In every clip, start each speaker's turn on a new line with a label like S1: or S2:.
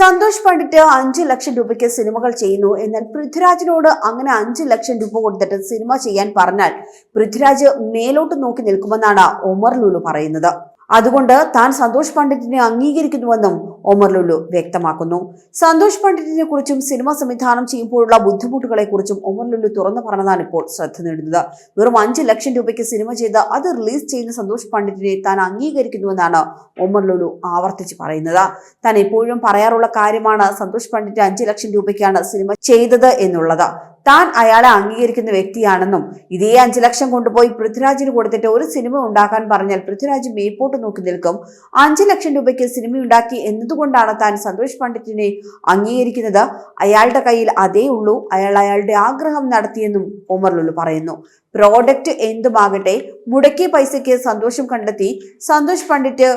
S1: സന്തോഷ് പണ്ഡിറ്റ് അഞ്ച് ലക്ഷം രൂപയ്ക്ക് സിനിമകൾ ചെയ്യുന്നു എന്നാൽ പൃഥ്വിരാജിനോട് അങ്ങനെ അഞ്ച് ലക്ഷം രൂപ കൊടുത്തിട്ട് സിനിമ ചെയ്യാൻ പറഞ്ഞാൽ പൃഥ്വിരാജ് മേലോട്ട് നോക്കി നിൽക്കുമെന്നാണ് ഒമർ ലുലു പറയുന്നത്. അതുകൊണ്ട് താൻ സന്തോഷ് പണ്ഡിറ്റിനെ അംഗീകരിക്കുന്നുവെന്നും ഒമർ ലുലു വ്യക്തമാക്കുന്നു. സന്തോഷ് പണ്ഡിറ്റിനെ കുറിച്ചും സിനിമ സംവിധാനം ചെയ്യുമ്പോഴുള്ള ബുദ്ധിമുട്ടുകളെ കുറിച്ചും ഒമർ ലുലു തുറന്നു പറഞ്ഞതാണ് ഇപ്പോൾ ശ്രദ്ധ നേടുന്നത്. വെറും അഞ്ച് ലക്ഷം രൂപയ്ക്ക് സിനിമ ചെയ്ത് അത് റിലീസ് ചെയ്യുന്ന സന്തോഷ് പണ്ഡിറ്റിനെ താൻ അംഗീകരിക്കുന്നുവെന്നാണ് ഒമർ ലുലു ആവർത്തിച്ച് പറയുന്നത്. താൻ എപ്പോഴും പറയാറുള്ള കാര്യമാണ് സന്തോഷ് പണ്ഡിറ്റ് അഞ്ച് ലക്ഷം രൂപയ്ക്കാണ് സിനിമ ചെയ്തത് എന്നുള്ളത്. താൻ അയാളെ അംഗീകരിക്കുന്ന വ്യക്തിയാണെന്നും ഇതേ അഞ്ച് ലക്ഷം കൊണ്ടുപോയി പൃഥ്വിരാജിന് കൊടുത്തിട്ട് ഒരു സിനിമ ഉണ്ടാക്കാൻ പറഞ്ഞാൽ പൃഥ്വിരാജ് മേപ്പോട്ട് നോക്കി നിൽക്കും. അഞ്ച് ലക്ഷം രൂപയ്ക്ക് സിനിമ ഉണ്ടാക്കി എന്നതുകൊണ്ടാണ് താൻ സന്തോഷ് പണ്ഡിറ്റിനെ അംഗീകരിക്കുന്നത്. അയാളുടെ കയ്യിൽ അതേ ഉള്ളൂ. അയാൾ അയാളുടെ ആഗ്രഹം നടത്തിയെന്നും ഒമർ പറയുന്നു. പ്രോഡക്റ്റ് എന്തുമാകട്ടെ മുടക്കിയ പൈസയ്ക്ക് സന്തോഷം കണ്ടെത്തി. സന്തോഷ് പണ്ഡിറ്റ്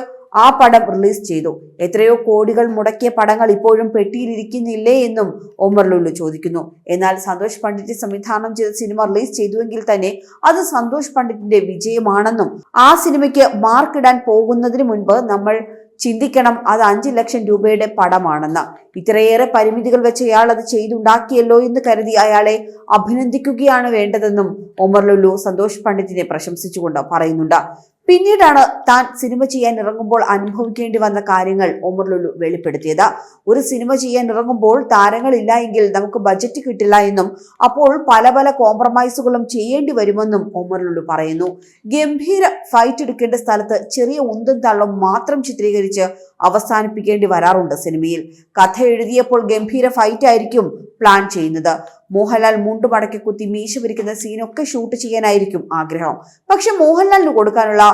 S1: ആ പടം റിലീസ് ചെയ്തു. എത്രയോ കോടികൾ മുടക്കിയ പടങ്ങൾ ഇപ്പോഴും പെട്ടിയിലിരിക്കുന്നില്ലേ എന്നും ഒമർ ലുള്ളു ചോദിക്കുന്നു. എന്നാൽ സന്തോഷ് പണ്ഡിറ്റ് സംവിധാനം ചെയ്ത സിനിമ റിലീസ് ചെയ്തുവെങ്കിൽ തന്നെ അത് സന്തോഷ് പണ്ഡിറ്റിന്റെ വിജയമാണെന്നും ആ സിനിമയ്ക്ക് മാർക്കിടാൻ പോകുന്നതിന് മുൻപ് നമ്മൾ ചിന്തിക്കണം അത് അഞ്ച് ലക്ഷം രൂപയുടെ പടമാണെന്ന്. ഇത്രയേറെ പരിമിതികൾ വെച്ച് അയാൾ അത് ചെയ്തുണ്ടാക്കിയല്ലോ എന്ന് കരുതി അയാളെ അഭിനന്ദിക്കുകയാണ് വേണ്ടതെന്നും ഒമർ ലുല്ലു സന്തോഷ് പണ്ഡിറ്റിനെ പ്രശംസിച്ചുകൊണ്ട് പറയുന്നുണ്ട്. പിന്നീടാണ് താൻ സിനിമ ചെയ്യാൻ ഇറങ്ങുമ്പോൾ അനുഭവിക്കേണ്ടി വന്ന കാര്യങ്ങൾ ഒമർ ലുലു വെളിപ്പെടുത്തിയത്. ഒരു സിനിമ ചെയ്യാൻ ഇറങ്ങുമ്പോൾ താരങ്ങളില്ല എങ്കിൽ നമുക്ക് ബജറ്റ് കിട്ടില്ല എന്നും അപ്പോൾ പല പല കോംപ്രമൈസുകളും ചെയ്യേണ്ടി വരുമെന്നും ഒമർ ലുലു പറയുന്നു. ഗംഭീര ഫൈറ്റ് എടുക്കേണ്ട സ്ഥലത്ത് ചെറിയ ഉന്തും തള്ളും മാത്രം ചിത്രീകരിച്ച് അവസാനിപ്പിക്കേണ്ടി വരാറുണ്ട് സിനിമയിൽ. കഥ എഴുതിയപ്പോൾ ഗംഭീര ഫൈറ്റ് ആയിരിക്കും പ്ലാൻ ചെയ്യുന്നത്. മോഹൻലാൽ മുണ്ടു മടക്കി കുത്തി മീശ പിരിക്കുന്ന സീനൊക്കെ ഷൂട്ട് ചെയ്യാനായിരിക്കും ആഗ്രഹം. പക്ഷെ മോഹൻലാലിന് കൊടുക്കാനുള്ള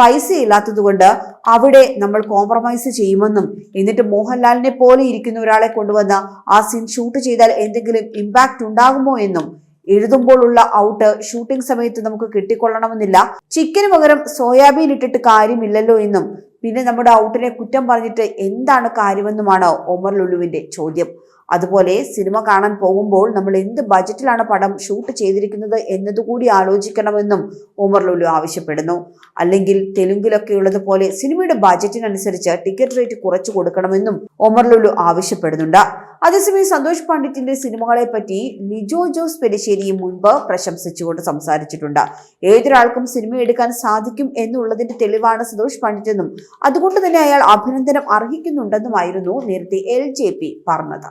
S1: പൈസ ഇല്ലാത്തതുകൊണ്ട് അവിടെ നമ്മൾ കോംപ്രമൈസ് ചെയ്യുമെന്നും എന്നിട്ട് മോഹൻലാലിനെ പോലെ ഇരിക്കുന്ന ഒരാളെ കൊണ്ടുവന്ന് ആ സീൻ ഷൂട്ട് ചെയ്താൽ എന്തെങ്കിലും ഇമ്പാക്റ്റ് ഉണ്ടാകുമോ എന്നും എഴുതുമ്പോഴുള്ള ഔട്ട് ഷൂട്ടിംഗ് സമയത്ത് നമുക്ക് കിട്ടിക്കൊള്ളണമെന്നില്ല. ചിക്കന് പകരം സോയാബീൻ ഇട്ടിട്ട് കാര്യമില്ലല്ലോ എന്നും പിന്നെ നമ്മുടെ ഔട്ടിനെ കുറ്റം പറഞ്ഞിട്ട് എന്താണ് കാര്യമെന്നുമാണ് ഒമർ ലുലുവിന്റെ ചോദ്യം. അതുപോലെ സിനിമ കാണാൻ പോകുമ്പോൾ നമ്മൾ എന്ത് ബജറ്റിലാണ് പടം ഷൂട്ട് ചെയ്തിരിക്കുന്നത് എന്നതുകൂടി ആലോചിക്കണമെന്നും ഉമർ ലുലു ആവശ്യപ്പെടുന്നു. അല്ലെങ്കിൽ തെലുങ്കിലൊക്കെ ഉള്ളതുപോലെ സിനിമയുടെ ബജറ്റിനനുസരിച്ച് ടിക്കറ്റ് റേറ്റ് കുറച്ചു കൊടുക്കണമെന്നും ഉമർ ലുലു ആവശ്യപ്പെടുന്നുണ്ട്. അതേസമയം സന്തോഷ് പണ്ഡിറ്റിന്റെ സിനിമകളെ പറ്റി ലിജോ ജോസ് പെരിശ്ശേരിയും മുൻപ് പ്രശംസിച്ചുകൊണ്ട് സംസാരിച്ചിട്ടുണ്ട്. ഏതൊരാൾക്കും സിനിമ എടുക്കാൻ സാധിക്കും എന്നുള്ളതിന്റെ തെളിവാണ് സന്തോഷ് പണ്ഡിറ്റെന്നും അതുകൊണ്ട് തന്നെ അയാൾ അഭിനന്ദനം അർഹിക്കുന്നുണ്ടെന്നുമായിരുന്നു നേരത്തെ എൽ ജെ പി പറഞ്ഞത്.